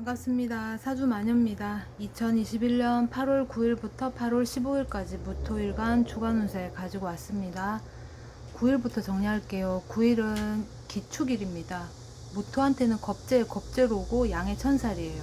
반갑습니다. 사주 마녀입니다. 2021년 8월 9일부터 8월 15일까지 무토일간 주간 운세 가지고 왔습니다. 9일부터 정리할게요. 9일은 기축일입니다. 무토한테는 겁제, 겁제로고 양의 천살이에요.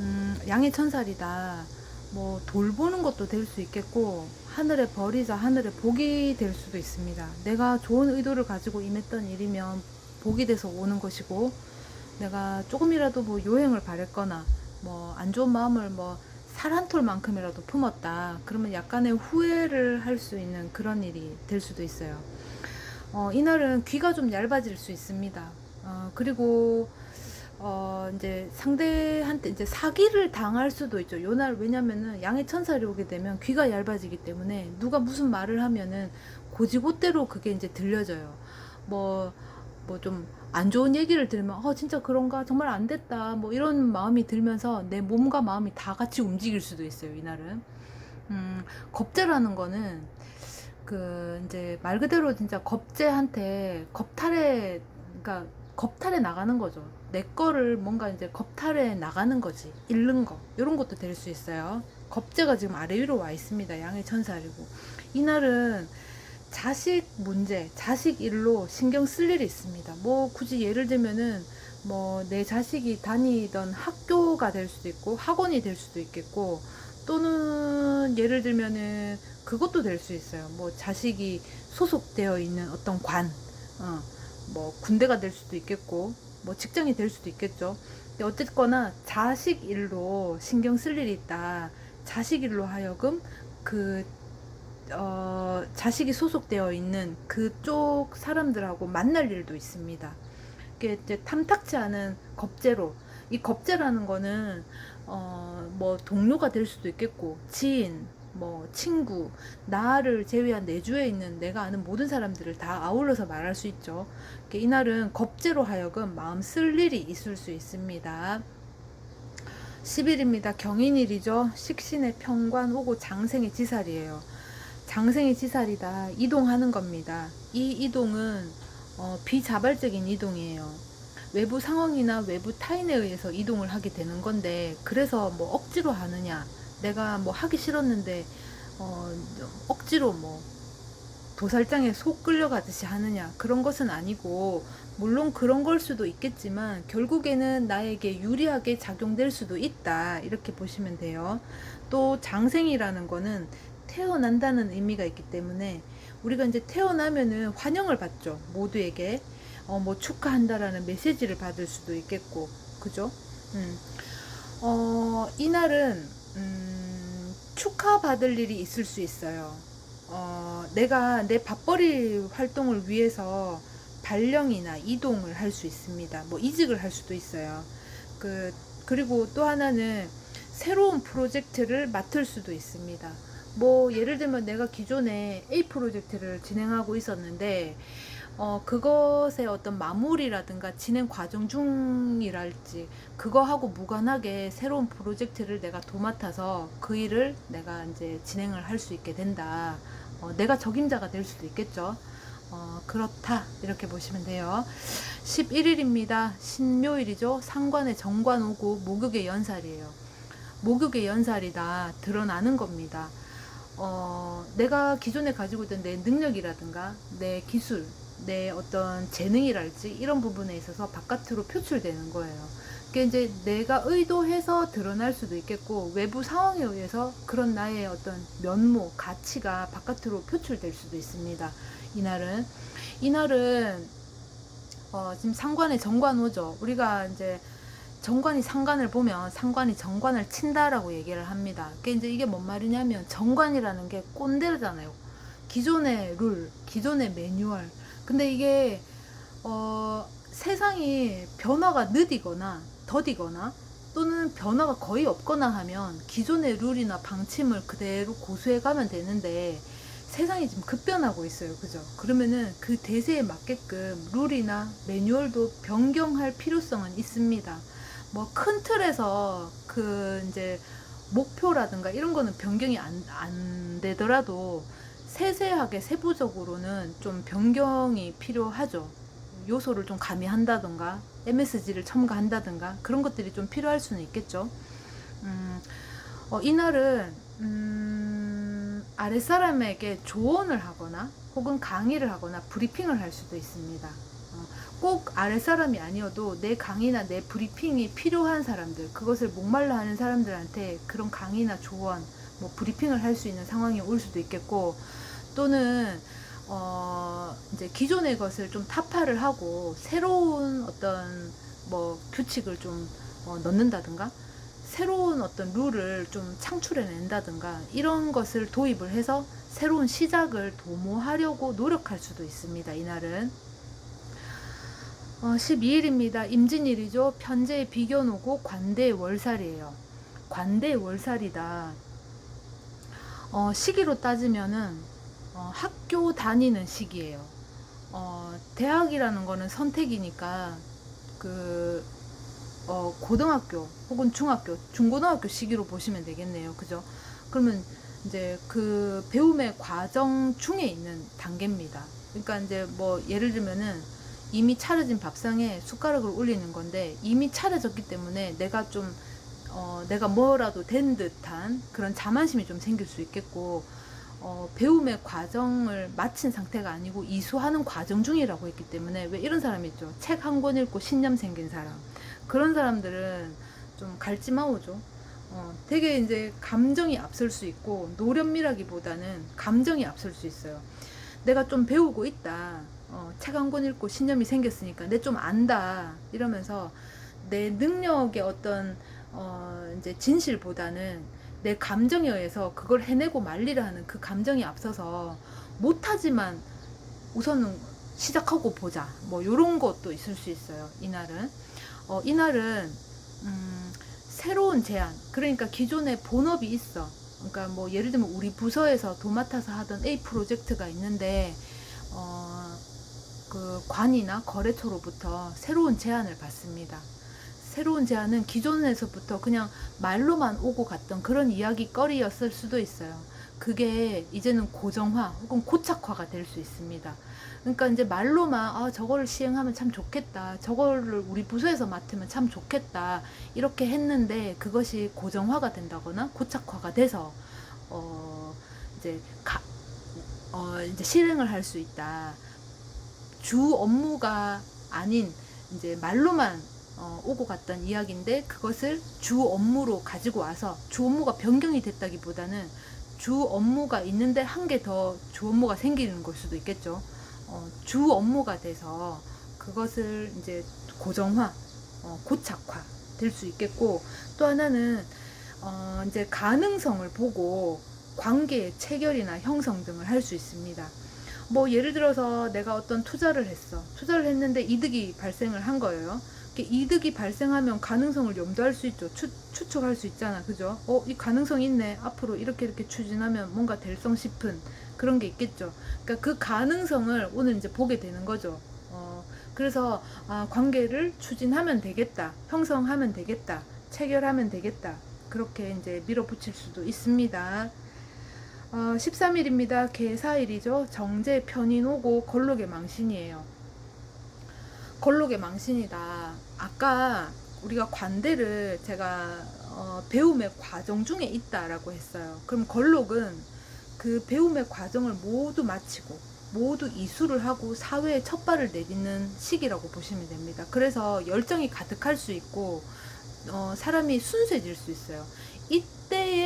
음, 양의 천살이다. 뭐 돌보는 것도 될 수 있겠고 하늘의 벌이자 하늘의 복이 될 수도 있습니다. 내가 좋은 의도를 가지고 임했던 일이면 복이 돼서 오는 것이고 내가 조금이라도 뭐 요행을 바랬거나 뭐 안 좋은 마음을 뭐 살 한 톨만큼이라도 품었다. 그러면 약간의 후회를 할 수 있는 그런 일이 될 수도 있어요. 어, 이날은 귀가 좀 얇아질 수 있습니다. 어, 그리고 어, 이제 상대한테 이제 사기를 당할 수도 있죠. 요날 왜냐면은 양의 천살이 오게 되면 귀가 얇아지기 때문에 누가 무슨 말을 하면은 고지고대로 그게 이제 들려져요. 뭐 뭐 좀 안 좋은 얘기를 들으면 어 진짜 그런가? 정말 안 됐다. 뭐 이런 마음이 들면서 내 몸과 마음이 다 같이 움직일 수도 있어요 이날은. 음 겁제라는 거는 그 이제 말 그대로 진짜 겁제한테 겁탈에 그러니까 겁탈에 나가는 거죠. 내 거를 뭔가 이제 겁탈에 나가는 거지. 잃는 거. 이런 것도 될 수 있어요. 겁제가 지금 아래 위로 와 있습니다. 양의 천살이고. 이날은 자식 문제, 자식 일로 신경 쓸 일이 있습니다. 뭐 굳이 예를 들면은 뭐 내 자식이 다니던 학교가 될 수도 있고 학원이 될 수도 있겠고 또는 예를 들면은 그것도 될 수 있어요. 뭐 자식이 소속되어 있는 어떤 관, 어, 뭐 군대가 될 수도 있겠고 뭐 직장이 될 수도 있겠죠. 근데 어쨌거나 자식 일로 신경 쓸 일이 있다. 자식 일로 하여금 그 어, 자식이 소속되어 있는 그쪽 사람들하고 만날 일도 있습니다. 이게 이제 탐탁치 않은 겁제로 이 겁제라는 거는 어, 뭐 동료가 될 수도 있겠고 지인, 뭐 친구, 나를 제외한 내주에 있는 내가 아는 모든 사람들을 다 아울러서 말할 수 있죠. 이날은 겁제로 하여금 마음 쓸 일이 있을 수 있습니다. 10일입니다. 경인일이죠. 식신의 평관 오고 장생의 지살이에요. 장생의 지살이다. 이동하는 겁니다. 이 이동은 어, 비자발적인 이동이에요. 외부 상황이나 외부 타인에 의해서 이동을 하게 되는 건데 그래서 뭐 억지로 하느냐 내가 뭐 하기 싫었는데 어, 억지로 뭐 도살장에 속 끌려가듯이 하느냐 그런 것은 아니고 물론 그런 걸 수도 있겠지만 결국에는 나에게 유리하게 작용될 수도 있다 이렇게 보시면 돼요. 또 장생이라는 거는 태어난다는 의미가 있기 때문에 우리가 이제 태어나면은 환영을 받죠. 모두에게. 어, 뭐 축하한다라는 메시지를 받을 수도 있겠고. 그죠? 음. 어, 이날은, 음, 축하받을 일이 있을 수 있어요. 어, 내가 내 밥벌이 활동을 위해서 발령이나 이동을 할 수 있습니다. 뭐 이직을 할 수도 있어요. 그, 그리고 또 하나는 새로운 프로젝트를 맡을 수도 있습니다. 뭐 예를 들면 내가 기존에 A 프로젝트를 진행하고 있었는데 어 그것의 어떤 마무리라든가 진행 과정 중이랄지 그거하고 무관하게 새로운 프로젝트를 내가 도맡아서 그 일을 내가 이제 진행을 할 수 있게 된다. 어 내가 적임자가 될 수도 있겠죠. 어 그렇다 이렇게 보시면 돼요. 11일입니다. 신묘일이죠. 상관의 정관 오고 목욕의 연살이에요. 목욕의 연살이다 드러나는 겁니다. 어, 내가 기존에 가지고 있던 내 능력이라든가 내 기술, 내 어떤 재능이랄지 이런 부분에 있어서 바깥으로 표출되는 거예요. 그게 이제 내가 의도해서 드러날 수도 있겠고 외부 상황에 의해서 그런 나의 어떤 면모, 가치가 바깥으로 표출될 수도 있습니다. 이날은 이날은 어, 지금 상관의 정관오죠. 우리가 이제 정관이 상관을 보면 상관이 정관을 친다라고 얘기를 합니다. 그게 이제 이게 뭔 말이냐면 정관이라는 게 꼰대잖아요. 기존의 룰, 기존의 매뉴얼. 근데 이게 어, 세상이 변화가 느리거나 더디거나 또는 변화가 거의 없거나 하면 기존의 룰이나 방침을 그대로 고수해 가면 되는데 세상이 지금 급변하고 있어요. 그죠? 그러면은 그 대세에 맞게끔 룰이나 매뉴얼도 변경할 필요성은 있습니다. 뭐 큰 틀에서 그 이제 목표라든가 이런 거는 변경이 안, 안 되더라도 세세하게 세부적으로는 좀 변경이 필요하죠. 요소를 좀 가미한다던가 MSG를 첨가한다던가 그런 것들이 좀 필요할 수는 있겠죠. 음, 어, 이날은 음, 아랫사람에게 조언을 하거나 혹은 강의를 하거나 브리핑을 할 수도 있습니다. 어, 꼭 아랫사람이 아니어도 내 강의나 내 브리핑이 필요한 사람들, 그것을 목말라 하는 사람들한테 그런 강의나 조언, 뭐 브리핑을 할 수 있는 상황이 올 수도 있겠고, 또는 어, 이제 기존의 것을 좀 타파를 하고 새로운 어떤 뭐 규칙을 좀 어, 넣는다든가 새로운 어떤 룰을 좀 창출해낸다든가 이런 것을 도입을 해서 새로운 시작을 도모하려고 노력할 수도 있습니다. 이날은 어, 12일입니다. 임진일이죠. 편제의 비견오고 관대의 월살이에요. 관대의 월살이다. 어, 시기로 따지면은 어, 학교 다니는 시기예요. 어, 대학이라는 거는 선택이니까 그 어, 고등학교 혹은 중학교, 중고등학교 시기로 보시면 되겠네요. 그죠? 그러면 이제 그 배움의 과정 중에 있는 단계입니다. 그러니까 이제 뭐 예를 들면은 이미 차려진 밥상에 숟가락을 올리는 건데 이미 차려졌기 때문에 내가 좀 어, 내가 뭐라도 된 듯한 그런 자만심이 좀 생길 수 있겠고 어, 배움의 과정을 마친 상태가 아니고 이수하는 과정 중이라고 했기 때문에 왜 이런 사람이 있죠. 책 한 권 읽고 신념 생긴 사람. 그런 사람들은 좀 갈지마오죠. 어, 되게 이제 감정이 앞설 수 있고 노련미라기보다는 감정이 앞설 수 있어요. 내가 좀 배우고 있다. 어, 책 한 권 읽고 신념이 생겼으니까 내 좀 안다. 이러면서 내 능력의 어떤 어, 이제 진실보다는 내 감정에 의해서 그걸 해내고 말리려 하는 그 감정이 앞서서 못하지만 우선은 시작하고 보자. 뭐 요런 것도 있을 수 있어요. 이날은. 어, 이날은 음, 새로운 제안. 그러니까 기존에 본업이 있어. 그러니까 뭐 예를 들면 우리 부서에서 도맡아서 하던 A 프로젝트가 있는데 어, 그 관이나 거래처로부터 새로운 제안을 받습니다. 새로운 제안은 기존에서부터 그냥 말로만 오고 갔던 그런 이야기거리였을 수도 있어요. 그게 이제는 고정화 혹은 고착화가 될 수 있습니다. 그러니까 이제 말로만 아 저거를 시행하면 참 좋겠다. 저거를 우리 부서에서 맡으면 참 좋겠다. 이렇게 했는데 그것이 고정화가 된다거나 고착화가 돼서 어 이제 가, 어 이제 실행을 할 수 있다. 주 업무가 아닌 이제 말로만 어, 오고 갔던 이야기인데 그것을 주 업무로 가지고 와서 주 업무가 변경이 됐다기보다는 주 업무가 있는데 한 개 더 주 업무가 생기는 걸 수도 있겠죠. 어, 주 업무가 돼서 그것을 이제 고정화, 어, 고착화 될 수 있겠고 또 하나는 어, 이제 가능성을 보고 관계의 체결이나 형성 등을 할 수 있습니다. 뭐 예를 들어서 내가 어떤 투자를 했어. 투자를 했는데 이득이 발생을 한 거예요. 이득이 발생하면 가능성을 염두할 수 있죠. 추, 추측할 수 있잖아. 그죠? 어, 이 가능성이 있네. 앞으로 이렇게 이렇게 추진하면 뭔가 될성 싶은 그런 게 있겠죠. 그러니까 그 가능성을 오늘 이제 보게 되는 거죠. 어, 그래서 아, 관계를 추진하면 되겠다. 형성하면 되겠다. 체결하면 되겠다. 그렇게 이제 밀어붙일 수도 있습니다. 어, 13일입니다. 개사일이죠. 정제 편인 오고 걸록의 망신이에요. 걸록의 망신이다. 아까 우리가 관대를 제가 어, 배움의 과정 중에 있다라고 했어요. 그럼 걸록은 그 배움의 과정을 모두 마치고 모두 이수를 하고 사회에 첫 발을 내딛는 시기라고 보시면 됩니다. 그래서 열정이 가득할 수 있고 어, 사람이 순수해질 수 있어요. 이때에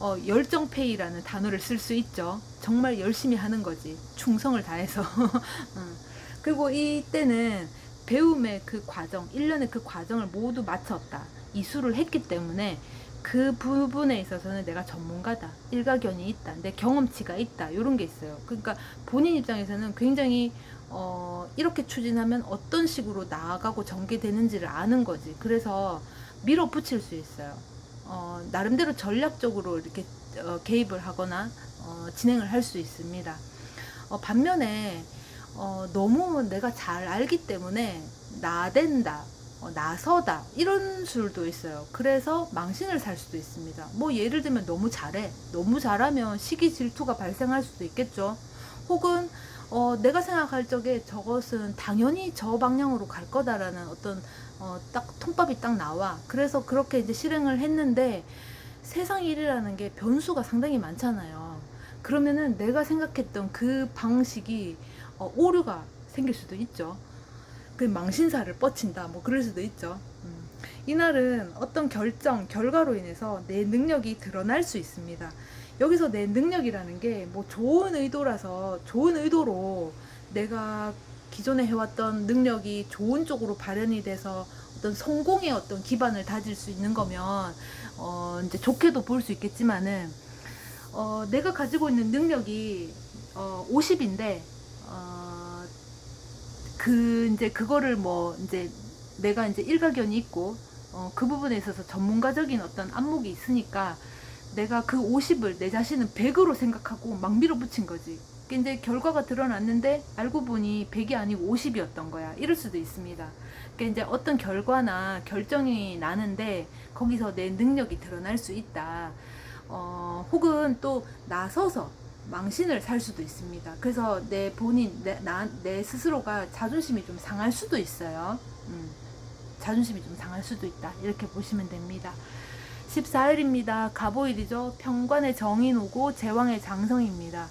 어, 열정페이라는 단어를 쓸 수 있죠. 정말 열심히 하는 거지. 충성을 다해서. 음. 그리고 이때는 배움의 그 과정, 1년의 그 과정을 모두 마쳤다. 이수를 했기 때문에 그 부분에 있어서는 내가 전문가다. 일가견이 있다. 내 경험치가 있다. 이런 게 있어요. 그러니까 본인 입장에서는 굉장히 어, 이렇게 추진하면 어떤 식으로 나아가고 전개되는지를 아는 거지. 그래서 밀어붙일 수 있어요. 어, 나름대로 전략적으로 이렇게 어, 개입을 하거나 어, 진행을 할 수 있습니다. 어, 반면에 어, 너무 내가 잘 알기 때문에 나댄다, 어, 나서다 이런 수도 있어요. 그래서 망신을 살 수도 있습니다. 뭐 예를 들면 너무 잘해, 너무 잘하면 시기 질투가 발생할 수도 있겠죠. 혹은 어, 내가 생각할 적에 저것은 당연히 저 방향으로 갈 거다라는 어떤 어, 딱 통밥이 딱 나와. 그래서 그렇게 이제 실행을 했는데 세상 일이라는 게 변수가 상당히 많잖아요. 그러면은 내가 생각했던 그 방식이 어, 오류가 생길 수도 있죠. 그 망신사를 뻗친다. 뭐 그럴 수도 있죠. 음. 이날은 어떤 결정, 결과로 인해서 내 능력이 드러날 수 있습니다. 여기서 내 능력이라는 게 뭐 좋은 의도라서 좋은 의도로 내가 기존에 해왔던 능력이 좋은 쪽으로 발현이 돼서 어떤 성공의 어떤 기반을 다질 수 있는 거면 어 이제 좋게도 볼 수 있겠지만은 어 내가 가지고 있는 능력이 어 50인데 어그 이제 그거를 뭐 이제 내가 이제 일가견이 있고 어 그 부분에 있어서 전문가적인 어떤 안목이 있으니까 내가 그 50을 내 자신은 100으로 생각하고 막 밀어붙인 거지. 그 이제 결과가 드러났는데 알고 보니 100이 아니고 50이었던 거야. 이럴 수도 있습니다. 그 이제 어떤 결과나 결정이 나는데 거기서 내 능력이 드러날 수 있다. 어, 혹은 또 나서서 망신을 살 수도 있습니다. 그래서 내 본인, 내, 나, 내 스스로가 자존심이 좀 상할 수도 있어요. 음, 자존심이 좀 상할 수도 있다. 이렇게 보시면 됩니다. 14일입니다. 가보일이죠. 평관의 정인 오고 제왕의 장성입니다.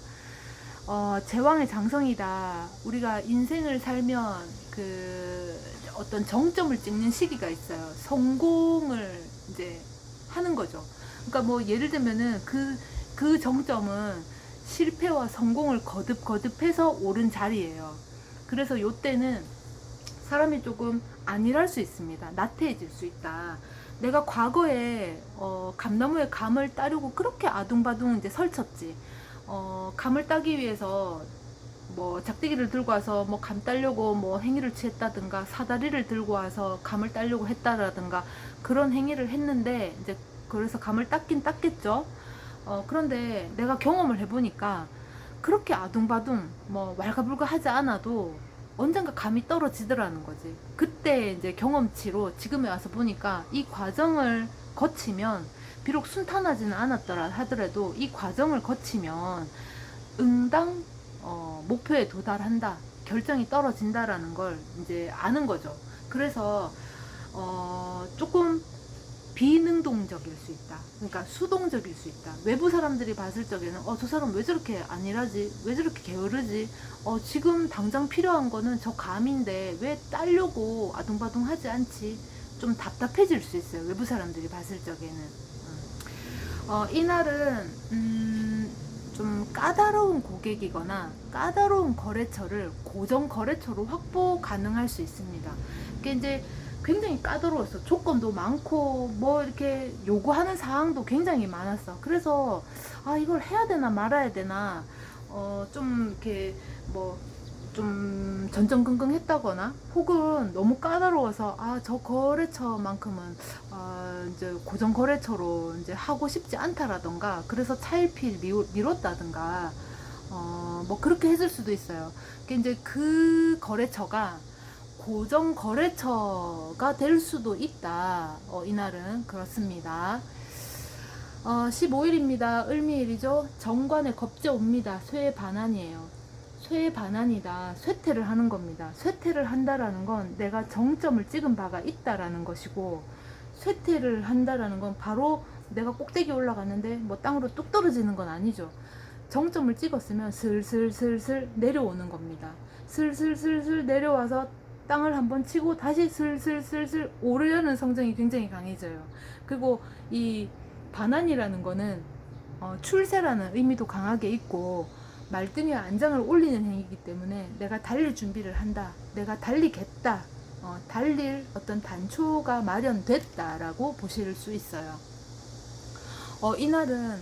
어, 제왕의 장성이다. 우리가 인생을 살면 그 어떤 정점을 찍는 시기가 있어요. 성공을 이제 하는 거죠. 그러니까 뭐 예를 들면은 그, 그 정점은 실패와 성공을 거듭 거듭해서 오른 자리예요. 그래서 요때는 사람이 조금 안일할 수 있습니다. 나태해질 수 있다. 내가 과거에 어, 감나무에 감을 따려고 그렇게 아둥바둥 이제 설쳤지. 어, 감을 따기 위해서 뭐 작대기를 들고 와서 뭐 감 따려고 뭐 행위를 취했다든가 사다리를 들고 와서 감을 따려고 했다라든가 그런 행위를 했는데 이제 그래서 감을 땄긴 땄겠죠. 어, 그런데 내가 경험을 해보니까 그렇게 아둥바둥 뭐 왈가불가 하지 않아도 언젠가 감이 떨어지더라는 거지. 그때 이제 경험치로 지금에 와서 보니까 이 과정을 거치면 비록 순탄하지는 않았더라 하더라도 이 과정을 거치면 응당 어, 목표에 도달한다. 결정이 떨어진다라는 걸 이제 아는 거죠. 그래서 어, 조금 비능동적일 수 있다. 그러니까 수동적일 수 있다. 외부 사람들이 봤을 적에는 어, 저 사람 왜 저렇게 안 일하지? 왜 저렇게 게으르지? 어, 지금 당장 필요한 거는 저 감인데 왜 따려고 아둥바둥 하지 않지? 좀 답답해질 수 있어요. 외부 사람들이 봤을 적에는. 음. 어, 이날은, 음, 좀 까다로운 고객이거나 까다로운 거래처를 고정 거래처로 확보 가능할 수 있습니다. 그게 이제 굉장히 까다로웠어. 조건도 많고, 뭐 이렇게 요구하는 사항도 굉장히 많았어. 그래서, 아, 이걸 해야 되나 말아야 되나, 어, 좀 이렇게 뭐, 좀 전전긍긍 했다거나, 혹은 너무 까다로워서, 아, 저 거래처만큼은, 아, 이제 고정 거래처로 이제 하고 싶지 않다라던가, 그래서 차일피일 미뤘다든가, 어, 뭐 그렇게 했을 수도 있어요. 그게 이제 그 거래처가 고정 거래처가 될 수도 있다. 어, 이날은 그렇습니다. 어, 15일입니다. 을미일이죠. 정관에 겁제 옵니다. 쇠의 반환이에요. 쇠의 반환이다. 쇠퇴를 하는 겁니다. 쇠퇴를 한다라는 건 내가 정점을 찍은 바가 있다라는 것이고 쇠퇴를 한다라는 건 바로 내가 꼭대기 올라갔는데 뭐 땅으로 뚝 떨어지는 건 아니죠. 정점을 찍었으면 슬슬슬슬 내려오는 겁니다. 슬슬슬슬 내려와서 땅을 한번 치고 다시 슬슬슬슬 오르려는 성정이 굉장히 강해져요. 그리고 이 반환이라는 거는 어, 출세라는 의미도 강하게 있고 말등에 안장을 올리는 행위이기 때문에 내가 달릴 준비를 한다. 내가 달리겠다. 어, 달릴 어떤 단초가 마련됐다라고 보실 수 있어요. 어, 이날은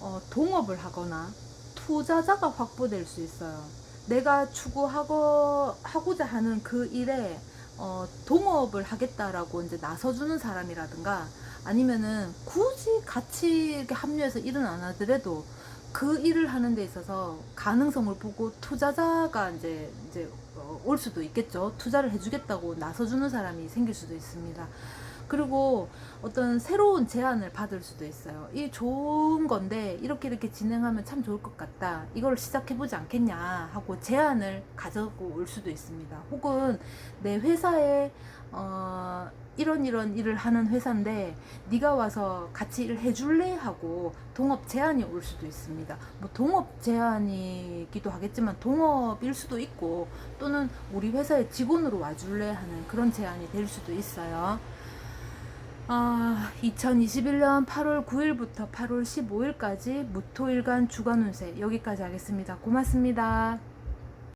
어, 동업을 하거나 투자자가 확보될 수 있어요. 내가 추구하고 하고자 하는 그 일에 어, 동업을 하겠다라고 이제 나서주는 사람이라든가 아니면은 굳이 같이 합류해서 일은 안 하더라도 그 일을 하는 데 있어서 가능성을 보고 투자자가 이제 이제 어, 올 수도 있겠죠. 투자를 해주겠다고 나서주는 사람이 생길 수도 있습니다. 그리고 어떤 새로운 제안을 받을 수도 있어요. 이 좋은 건데 이렇게 이렇게 진행하면 참 좋을 것 같다. 이걸 시작해보지 않겠냐 하고 제안을 가져고 올 수도 있습니다. 혹은 내 회사에 어, 이런 이런 일을 하는 회사인데 네가 와서 같이 일을 해줄래 하고 동업 제안이 올 수도 있습니다. 뭐 동업 제안이기도 하겠지만 동업일 수도 있고 또는 우리 회사에 직원으로 와줄래 하는 그런 제안이 될 수도 있어요. 아, 2021년 8월 9일부터 8월 15일까지 무토일간 주간 운세 여기까지 하겠습니다. 고맙습니다.